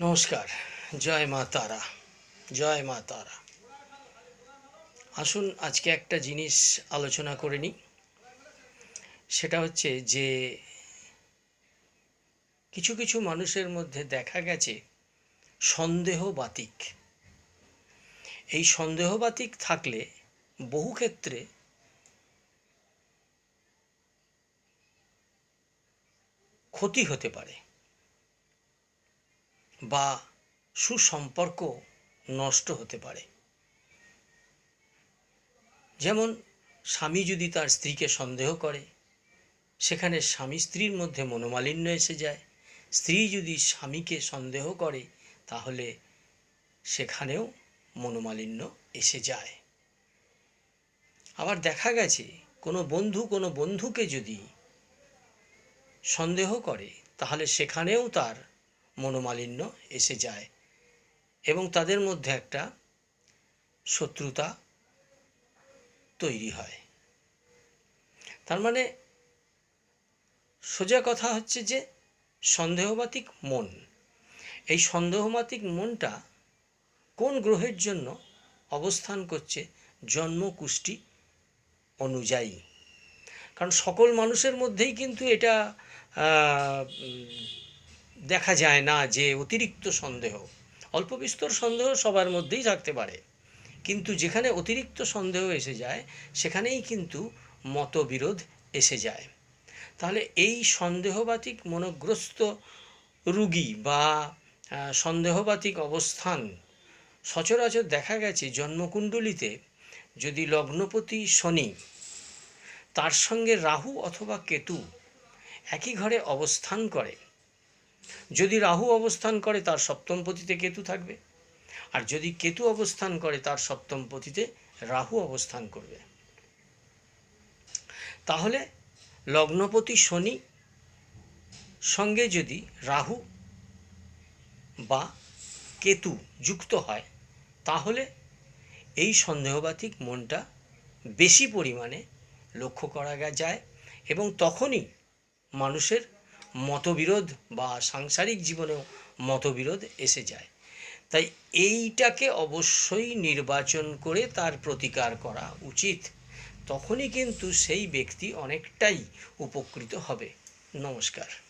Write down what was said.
নমস্কার, জয় মা তারা, জয় মা তারা। আসুন, আজকে একটা জিনিস আলোচনা করে নিই। সেটা হচ্ছে যে, কিছু কিছু মানুষের মধ্যে দেখা গেছে সন্দেহ বাতিক এই সন্দেহ বাতিক থাকলে বহু ক্ষেত্রে ক্ষতি হতে পারে। বা সুসম্পর্ক নষ্ট হতে পারে। যেমন স্বামী যদি তার স্ত্রীকে সন্দেহ করে, সেখানে স্বামী স্ত্রীর মধ্যে মনোমালিন্য এসে যায়। স্ত্রী যদি স্বামীকে সন্দেহ করে, তাহলে সেখানেও মনোমালিন্য এসে যায়। আবার দেখা গেছে, কোনো বন্ধু কোনো বন্ধুকে যদি সন্দেহ করে, তাহলে সেখানেও তার মনোমালিন্য এসে যায় এবং তাদের মধ্যে একটা শত্রুতা তৈরি হয়। তার মানে সোজা কথা হচ্ছে যে সন্দেহবাতিক মন, এই সন্দেহমাতিক মনটা কোন গ্রহের জন্য অবস্থান করছে জন্মকুষ্টি অনুযায়ী? কারণ সকল মানুষের মধ্যেই কিন্তু এটা দেখা যায় না যে অতিরিক্ত সন্দেহ। অল্প বিস্তর সন্দেহ সবার মধ্যেই থাকতে পারে। কিন্তু যেখানে অতিরিক্ত সন্দেহ এসে যায়, সেখানেই কিন্তু মতবিরোধ এসে যায়। তাহলে এই সন্দেহবাতিক মনোগ্রস্ত রুগী বা সন্দেহবাতিক অবস্থান সচরাচর দেখা গেছে জন্মকুণ্ডলিতে যদি লগ্নপতি শনি, তার সঙ্গে রাহু অথবা কেতু একই ঘরে অবস্থান করে। যদি রাহু অবস্থান করে, তার সপ্তম পতিতে কেতু থাকবে। আর যদি কেতু অবস্থান করে, তার সপ্তম পতিতে রাহু অবস্থান করবে। তাহলে লগ্নপতি শনি সঙ্গে যদি রাহু বা কেতু যুক্ত হয়, তাহলে এই সন্দেহবাতিক মনটা বেশি পরিমাণে লক্ষ্য করা যায় এবং তখনই মানুষের মতবিরোধ বা সাংসারিক জীবনেও মতবিরোধ এসে যায়। তাই এইটাকে অবশ্যই নির্বাচন করে তার প্রতিকার করা উচিত। তখনই কিন্তু সেই ব্যক্তি অনেকটাই উপকৃত হবে। নমস্কার।